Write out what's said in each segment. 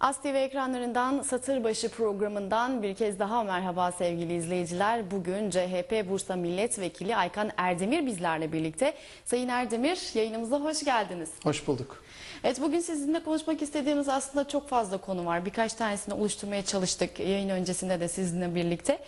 As TV ekranlarından Satırbaşı programından bir kez daha merhaba sevgili izleyiciler. Bugün CHP Bursa Milletvekili Aykan Erdemir bizlerle birlikte. Sayın Erdemir yayınımıza hoş geldiniz. Hoş bulduk. Evet bugün sizinle konuşmak istediğimiz aslında çok fazla konu var. Birkaç tanesini oluşturmaya çalıştık yayın öncesinde de sizinle birlikte.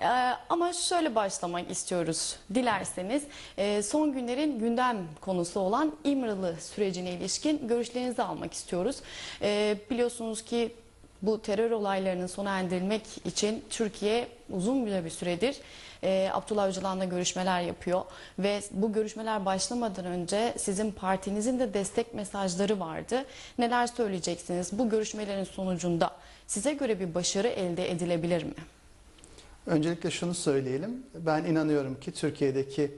Ee, ama şöyle başlamak istiyoruz dilerseniz. Ee, son günlerin gündem konusu olan İmralı sürecine ilişkin görüşlerinizi almak istiyoruz. Ee, biliyorsunuz ki bu terör olaylarının sona erdirilmek için Türkiye uzun bir süredir e, Abdullah Öcalan'la görüşmeler yapıyor ve bu görüşmeler başlamadan önce sizin partinizin de destek mesajları vardı. Neler söyleyeceksiniz? Bu görüşmelerin sonucunda size göre bir başarı elde edilebilir mi? Öncelikle şunu söyleyelim. Ben inanıyorum ki Türkiye'deki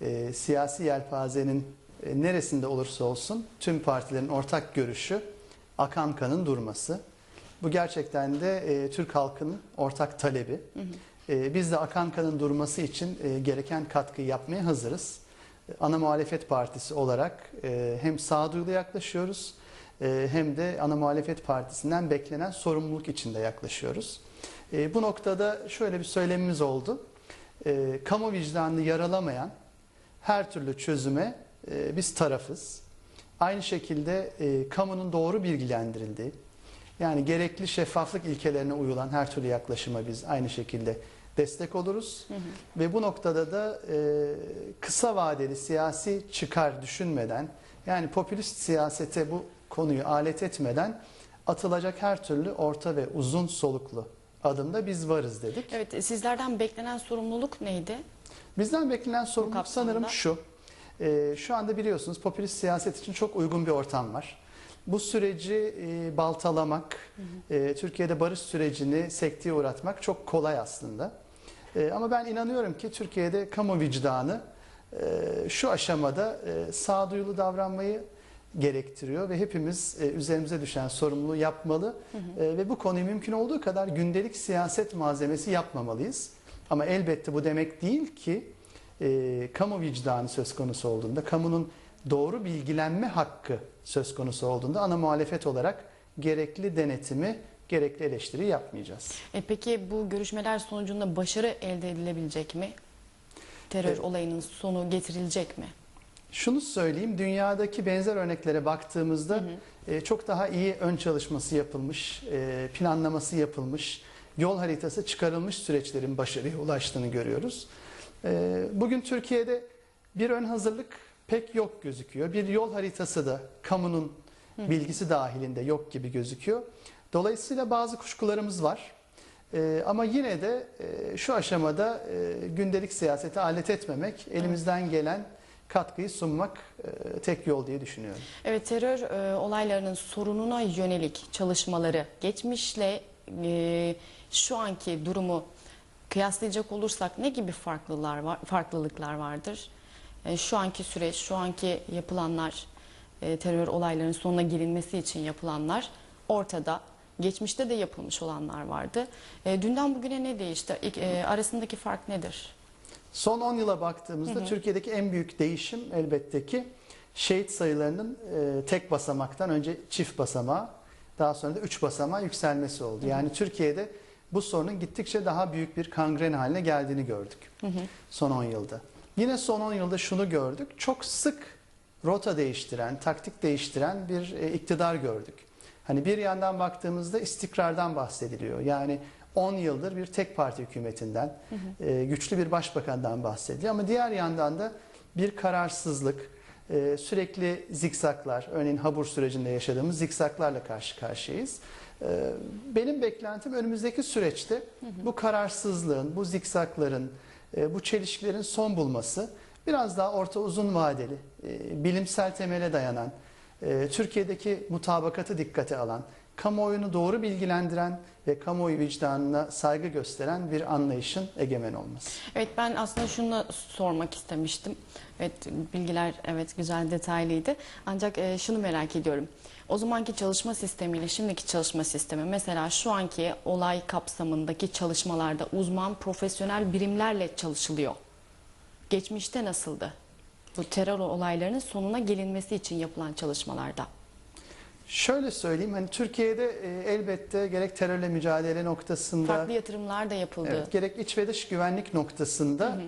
e, siyasi yelpazenin e, neresinde olursa olsun tüm partilerin ortak görüşü akan kanın durması. Bu gerçekten de e, Türk halkının ortak talebi. Hı hı. E, biz de akan kanın durması için e, gereken katkıyı yapmaya hazırız. E, ana muhalefet partisi olarak e, hem sağduyulu yaklaşıyoruz e, hem de ana muhalefet partisinden beklenen sorumluluk içinde yaklaşıyoruz. E, bu noktada şöyle bir söylemimiz oldu. E, kamu vicdanını yaralamayan her türlü çözüme e, biz tarafız. Aynı şekilde e, kamunun doğru bilgilendirildiği, yani gerekli şeffaflık ilkelerine uyulan her türlü yaklaşıma biz aynı şekilde destek oluruz. Hı hı. Ve bu noktada da e, kısa vadeli siyasi çıkar düşünmeden, yani popülist siyasete bu konuyu alet etmeden atılacak her türlü orta ve uzun soluklu adımda biz varız dedik. Evet, sizlerden beklenen sorumluluk neydi? Bizden beklenen sorumluluk sanırım şu. E, şu anda biliyorsunuz popülist siyaset için çok uygun bir ortam var. Bu süreci e, baltalamak, hı hı. E, Türkiye'de barış sürecini sekteye uğratmak çok kolay aslında. E, ama ben inanıyorum ki Türkiye'de kamu vicdanı e, şu aşamada e, sağduyulu davranmayı gerektiriyor ve hepimiz e, üzerimize düşen sorumluluğu yapmalı hı hı. E, ve bu konuyu mümkün olduğu kadar gündelik siyaset malzemesi yapmamalıyız. Ama elbette bu demek değil ki e, kamu vicdanı söz konusu olduğunda, kamunun doğru bilgilenme hakkı söz konusu olduğunda ana muhalefet olarak gerekli denetimi, gerekli eleştiri yapmayacağız. E peki bu görüşmeler sonucunda başarı elde edilebilecek mi? Terör evet. olayının sonu getirilecek mi? Şunu söyleyeyim, dünyadaki benzer örneklere baktığımızda hı hı. E, çok daha iyi ön çalışması yapılmış, e, planlaması yapılmış, yol haritası çıkarılmış süreçlerin başarıya ulaştığını görüyoruz. E, bugün Türkiye'de bir ön hazırlık pek yok gözüküyor. Bir yol haritası da kamunun bilgisi dahilinde yok gibi gözüküyor. Dolayısıyla bazı kuşkularımız var. Ee, ama yine de e, şu aşamada e, gündelik siyasete alet etmemek, elimizden gelen katkıyı sunmak e, tek yol diye düşünüyorum. Evet terör e, olaylarının sorununa yönelik çalışmaları geçmişle e, şu anki durumu kıyaslayacak olursak ne gibi farklılar var, farklılıklar vardır? E, şu anki süreç, şu anki yapılanlar, e, terör olaylarının sonuna gelinmesi için yapılanlar ortada. Geçmişte de yapılmış olanlar vardı. E, dünden bugüne ne değişti? E, arasındaki fark nedir? Son 10 yıla baktığımızda hı hı. Türkiye'deki en büyük değişim elbette ki şehit sayılarının e, tek basamaktan önce çift basamağa daha sonra da 3 basamağa yükselmesi oldu. Yani Türkiye'de bu sorunun gittikçe daha büyük bir kangren haline geldiğini gördük hı hı. son 10 yılda. Yine son 10 yılda şunu gördük. Çok sık rota değiştiren, taktik değiştiren bir e, iktidar gördük. Hani bir yandan baktığımızda istikrardan bahsediliyor. Yani 10 yıldır bir tek parti hükümetinden, hı hı. E, güçlü bir başbakandan bahsediliyor. Ama diğer yandan da bir kararsızlık, e, sürekli zikzaklar, örneğin Habur sürecinde yaşadığımız zikzaklarla karşı karşıyayız. E, benim beklentim önümüzdeki süreçte hı hı. bu kararsızlığın, bu zikzakların, e, bu çelişkilerin son bulması biraz daha orta uzun vadeli, e, bilimsel temele dayanan, e, Türkiye'deki mutabakatı dikkate alan, kamuoyunu doğru bilgilendiren ve kamuoyu vicdanına saygı gösteren bir anlayışın egemen olması. Evet ben aslında şunu sormak istemiştim. Evet bilgiler evet güzel detaylıydı. Ancak e, şunu merak ediyorum. O zamanki çalışma sistemiyle şimdiki çalışma sistemi mesela şu anki olay kapsamındaki çalışmalarda uzman profesyonel birimlerle çalışılıyor. Geçmişte nasıldı? Bu terör olaylarının sonuna gelinmesi için yapılan çalışmalarda. Şöyle söyleyeyim hani Türkiye'de e, elbette gerek terörle mücadele noktasında Farklı yatırımlar da yapıldı. evet, gerek iç ve dış güvenlik noktasında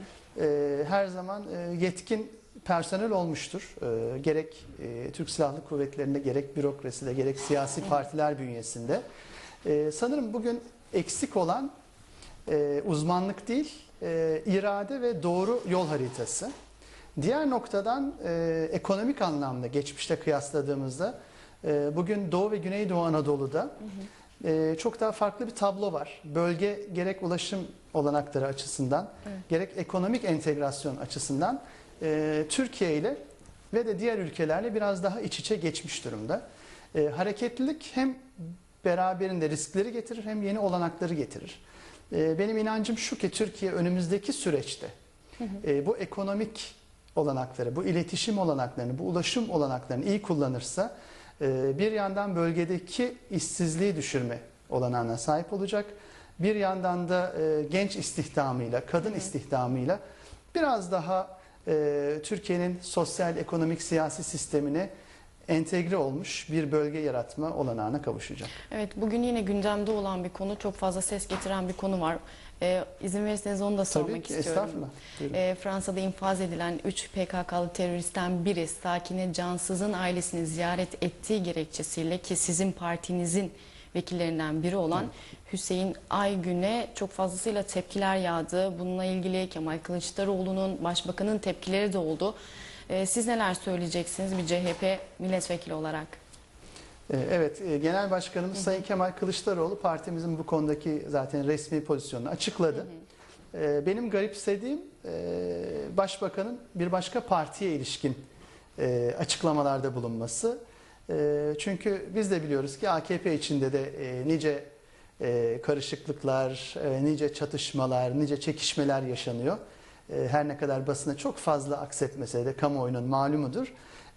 e, her zaman e, yetkin personel olmuştur. E, gerek e, Türk Silahlı Kuvvetleri'nde gerek bürokraside gerek siyasi partiler bünyesinde. E, sanırım bugün eksik olan e, uzmanlık değil, e, irade ve doğru yol haritası. Diğer noktadan e, ekonomik anlamda geçmişte kıyasladığımızda e, bugün Doğu ve Güneydoğu Anadolu'da e, çok daha farklı bir tablo var. Bölge gerek ulaşım olanakları açısından Evet. gerek ekonomik entegrasyon açısından e, Türkiye ile ve de diğer ülkelerle biraz daha iç içe geçmiş durumda. E, hareketlilik hem beraberinde riskleri getirir hem yeni olanakları getirir. E, benim inancım şu ki Türkiye önümüzdeki süreçte e, bu ekonomik olanakları, bu iletişim olanaklarını, bu ulaşım olanaklarını iyi kullanırsa bir yandan bölgedeki işsizliği düşürme olanağına sahip olacak. Bir yandan da e, genç istihdamıyla, kadın istihdamıyla biraz daha e, Türkiye'nin sosyal, ekonomik, siyasi sistemine entegre olmuş bir bölge yaratma olanağına kavuşacak. Evet bugün yine gündemde olan bir konu, çok fazla ses getiren bir konu var. Ee, izin verirseniz onu da sormak Tabii ki istiyorum. estağfurullah. Buyurun. Ee, Fransa'da infaz edilen 3 PKK'lı teröristten biri Sakine Cansız'ın ailesini ziyaret ettiği gerekçesiyle ki sizin partinizin vekillerinden biri olan Hüseyin Aygün'e çok fazlasıyla tepkiler yağdı. Bununla ilgili Kemal Kılıçdaroğlu'nun, başbakanın tepkileri de oldu. Ee, siz neler söyleyeceksiniz bir CHP milletvekili olarak? Ee, Evet, e, Genel Başkanımız Sayın Kemal Kılıçdaroğlu partimizin bu konudaki zaten resmi pozisyonunu açıkladı. Ee, Benim garipsediğim e, Başbakanın bir başka partiye ilişkin e, açıklamalarda bulunması. Çünkü biz de biliyoruz ki AKP içinde de nice karışıklıklar, nice çatışmalar, nice çekişmeler yaşanıyor. E, Her ne kadar basına çok fazla aksetmese de kamuoyunun malumudur.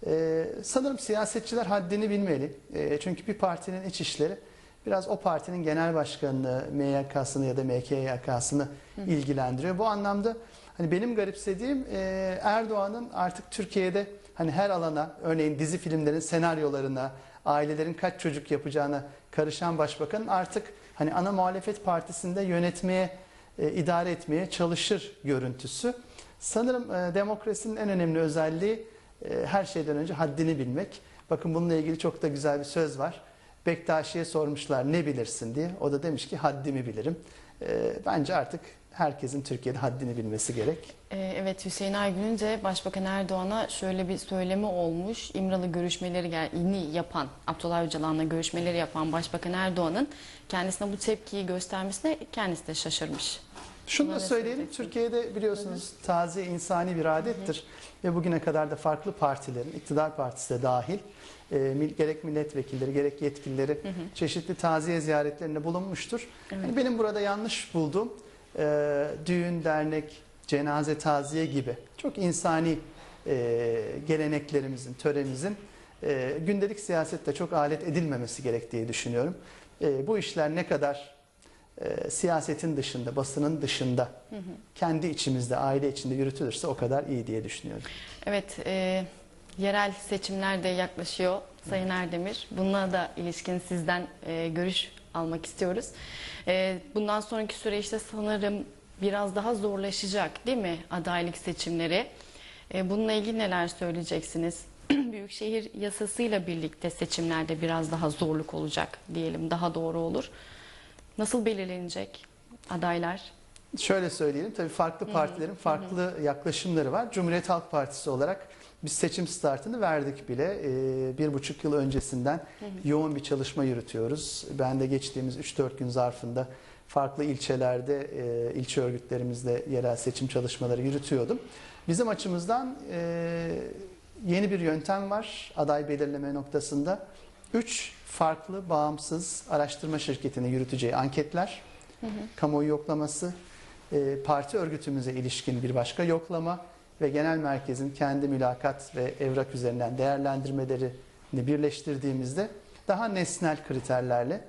Ee, sanırım siyasetçiler haddini bilmeli. Ee, çünkü bir partinin iç işleri biraz o partinin genel başkanını, MYK'sını ya da MKYK'sını ilgilendiriyor. Bu anlamda hani benim garipsediğim e, Erdoğan'ın artık Türkiye'de hani her alana, örneğin dizi filmlerin senaryolarına, ailelerin kaç çocuk yapacağına karışan başbakanın artık hani ana muhalefet partisinde yönetmeye, e, idare etmeye çalışır görüntüsü. Sanırım e, demokrasinin en önemli özelliği e, her şeyden önce haddini bilmek. Bakın bununla ilgili çok da güzel bir söz var. Bektaşi'ye sormuşlar ne bilirsin diye. O da demiş ki haddimi bilirim. E, Bence artık herkesin Türkiye'de haddini bilmesi gerek. Ee, Evet Hüseyin Aygün'ün de Başbakan Erdoğan'a şöyle bir söylemi olmuş. İmralı görüşmeleri gel- yapan, Abdullah Öcalan'la görüşmeleri yapan Başbakan Erdoğan'ın kendisine bu tepkiyi göstermesine kendisi de şaşırmış. Şunu da söyleyelim. Türkiye'de biliyorsunuz taze insani bir adettir. Ve bugüne kadar da farklı partilerin, iktidar partisi de dahil, e, gerek milletvekilleri gerek yetkilileri çeşitli taziye ziyaretlerinde bulunmuştur. Evet. Hani benim burada yanlış bulduğum e, düğün, dernek, cenaze, taziye gibi çok insani e, geleneklerimizin, töremizin e, gündelik siyasette çok alet edilmemesi gerektiği düşünüyorum. E, bu işler ne kadar e, siyasetin dışında, basının dışında, kendi içimizde, aile içinde yürütülürse o kadar iyi diye düşünüyorum. Evet, e, yerel seçimler de yaklaşıyor Sayın Erdemir. Bununla da ilişkin sizden e, görüş almak istiyoruz. E, bundan sonraki süreçte sanırım biraz daha zorlaşacak değil mi adaylık seçimleri? E, bununla ilgili neler söyleyeceksiniz? Büyükşehir yasasıyla birlikte seçimlerde biraz daha zorluk olacak diyelim, daha doğru olur. Nasıl belirlenecek adaylar? Şöyle söyleyelim, tabii farklı partilerin farklı yaklaşımları var. Cumhuriyet Halk Partisi olarak biz seçim startını verdik bile. Ee, bir buçuk yıl öncesinden yoğun bir çalışma yürütüyoruz. Ben de geçtiğimiz 3-4 gün zarfında farklı ilçelerde e, ilçe örgütlerimizle yerel seçim çalışmaları yürütüyordum. Bizim açımızdan e, yeni bir yöntem var aday belirleme noktasında. Üç farklı bağımsız araştırma şirketinin yürüteceği anketler, kamuoyu yoklaması, e, parti örgütümüze ilişkin bir başka yoklama ve genel merkezin kendi mülakat ve evrak üzerinden değerlendirmelerini birleştirdiğimizde daha nesnel kriterlerle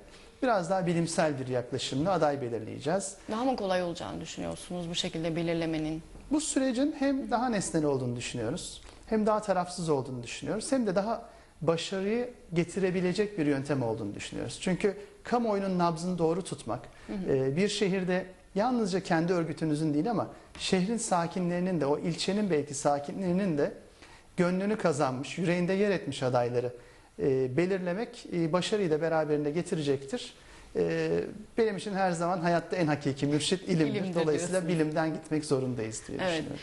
biraz daha bilimsel bir yaklaşımla aday belirleyeceğiz. Daha mı kolay olacağını düşünüyorsunuz bu şekilde belirlemenin? Bu sürecin hem daha nesnel olduğunu düşünüyoruz, hem daha tarafsız olduğunu düşünüyoruz, hem de daha başarıyı getirebilecek bir yöntem olduğunu düşünüyoruz. Çünkü kamuoyunun nabzını doğru tutmak, e, bir şehirde yalnızca kendi örgütünüzün değil ama şehrin sakinlerinin de o ilçenin belki sakinlerinin de gönlünü kazanmış, yüreğinde yer etmiş adayları e, belirlemek e, başarıyı da beraberinde getirecektir. Benim için her zaman hayatta en hakiki mürşit ilimdir. İlimdir Dolayısıyla diyorsunuz. bilimden gitmek zorundayız diye Evet. düşünüyorum.